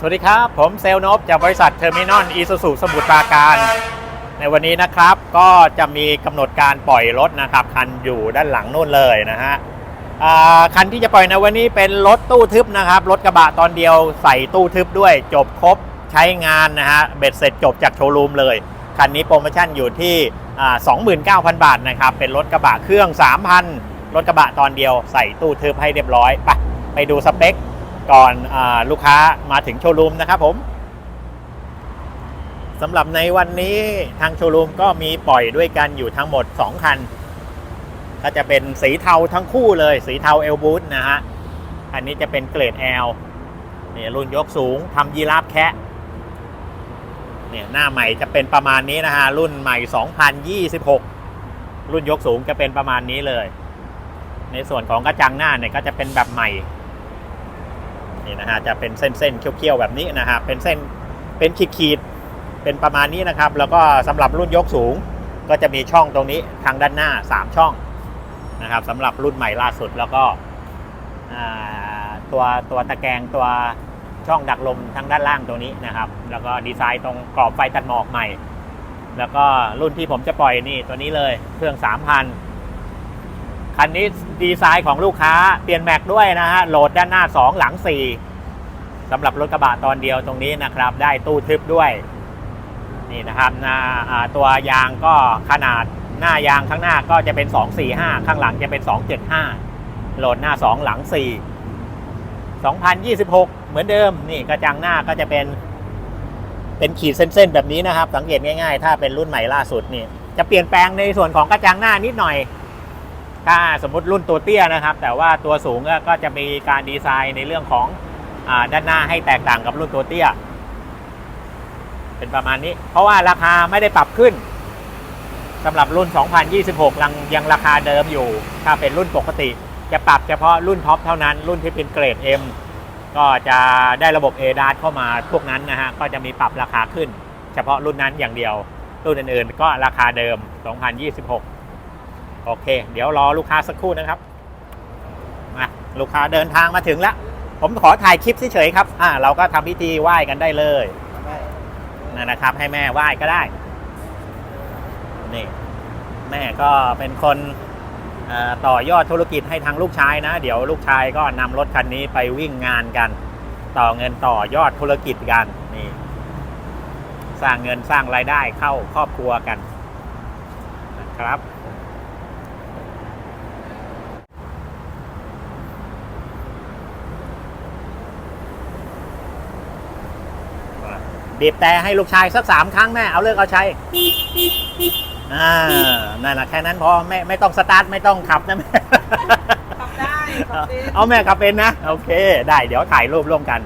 สวัสดีครับ ผมเซลนบจากบริษัทเทอร์มินอลอีซูซูสมุทรปราการ ในวันนี้นะครับก็จะมีกำหนดการปล่อยรถนะครับ คันอยู่ด้านหลังนู่นเลยนะฮะคันที่จะปล่อยในวันนี้เป็นรถตู้ทึบนะครับ รถกระบะตอนเดียวใส่ตู้ทึบด้วยจบครบใช้งานนะฮะเบ็ดเสร็จจบจากโชว์รูมเลย คันนี้โปรโมชั่นอยู่ที่อ่า29,000 บาทนะครับ เป็นรถกระบะเครื่อง 3,000 รถกระบะตอนเดียวใส่ตู้ทึบให้เรียบร้อย ไปไปดูสเปค ก่อนอลูกค้ามาถึงโชว์รูมนะครับผมสำหรับในวันนี้ทางโชว์รูมก็มีปล่อยด้วยกันอยู่ทั้งหมด 2 คัน ก็จะเป็นสีเทาทั้งคู่เลย สีเทาเอลบูทนะฮะ อันนี้จะเป็นเกรด L เนี่ยรุ่นยกสูงทำยีราฟแคะเนี่ยหน้าใหม่จะเป็นประมาณนี้นะฮะ รุ่นใหม่ 2026 รุ่นยกสูงจะเป็นประมาณนี้เลย ในส่วนของกระจังหน้าเนี่ยก็จะเป็นแบบใหม่ นี่นะฮะจะเป็นเส้นๆเคี้ยวๆแบบนี้นะฮะเป็นเส้นเป็นขีดๆเป็นประมาณนี้นะครับ แล้วก็สำหรับรุ่นยกสูงก็จะมีช่องตรงนี้ทางด้านหน้า 3 ช่องนะครับสำหรับรุ่นใหม่ล่าสุดแล้วก็ตัวตัวตะแกรงตัวช่องดักลมทางด้านล่างตรงนี้นะครับ แล้วก็ดีไซน์ตรงกรอบไฟตัดหมอกใหม่ แล้วก็รุ่นที่ผมจะปล่อยนี่ตัวนี้เลยเครื่อง 3,000 คันนี้ดีไซน์ของลูกค้าเปลี่ยนแม็กด้วยนะฮะโหลดด้านหน้า 2 หลัง 4สำหรับรถกระบะตอนเดียวตรงนี้นะครับ ได้ตู้ทึบด้วยนี่นะครับน้าอ่าตัวยางก็ขนาดหน้ายางข้างหน้าก็จะเป็น 245 ข้างหลังจะเป็น 275 โหลดหน้า 2 หลัง 4 2026 เหมือนเดิมนี่กระจังหน้าก็จะเป็น เป็นขีดเส้นๆ แบบนี้นะครับ สังเกตง่ายๆ ถ้าเป็นรุ่นใหม่ล่าสุดนี่จะเปลี่ยนแปลงในส่วนของกระจังหน้านิดหน่อย ถ้าสมมติรุ่นตัวเตี้ยนะครับ แต่ว่าตัวสูงก็จะมีการดีไซน์ในเรื่องของอด้านหน้าให้แตกต่างกับรุ่นตัวเตี้ย เป็นประมาณนี้ เพราะว่าราคาไม่ได้ปรับขึ้นสำหรับรุ่น 2026ยังยังราคาเดิมอยู่ ถ้าเป็นรุ่นปกติ จะปรับเฉพาะรุ่นท็อปเท่านั้น รุ่นที่เป็นเกรด M ก็จะได้ระบบ a d a s เข้ามาพวกนั้นนะฮะ ก็จะมีปรับราคาขึ้น เฉพาะรุ่นนั้นอย่างเดียว รุ่นอื่นๆ ก็ราคาเดิม 2026 โอเค เดี๋ยวรอลูกค้าสักครู่นะครับมาลูกค้าเดินทางมาถึงแล้ว ผมขอถ่ายคลิปเฉยๆครับอ่าเราก็ทำพิธีไหว้กันได้เลยนั่นะครับ ให้แม่ไหว้ก็ได้นี่แม่ก็เป็นคนต่อยอดธุรกิจให้ทางลูกชายนะ เดี๋ยวลูกชายก็นำรถคันนี้ไปวิ่งงานกัน ต่อเงินต่อยอดธุรกิจกันนี่สร้างเงินสร้างรายได้เข้าครอบครัวกันนะครับ บีบแต่ให้ลูกชายสักสามครั้งแม่เอาเลิกเอาใช้อ่านั่นแหละแค่นั้นพอไม่ไม่ต้องสตาร์ทไม่ต้องขับนะแม่ขับได้ขับเป็นเอาแม่ขับเป็นนะ โอเค ได้เดี๋ยวถ่ายรูปร่วมกัน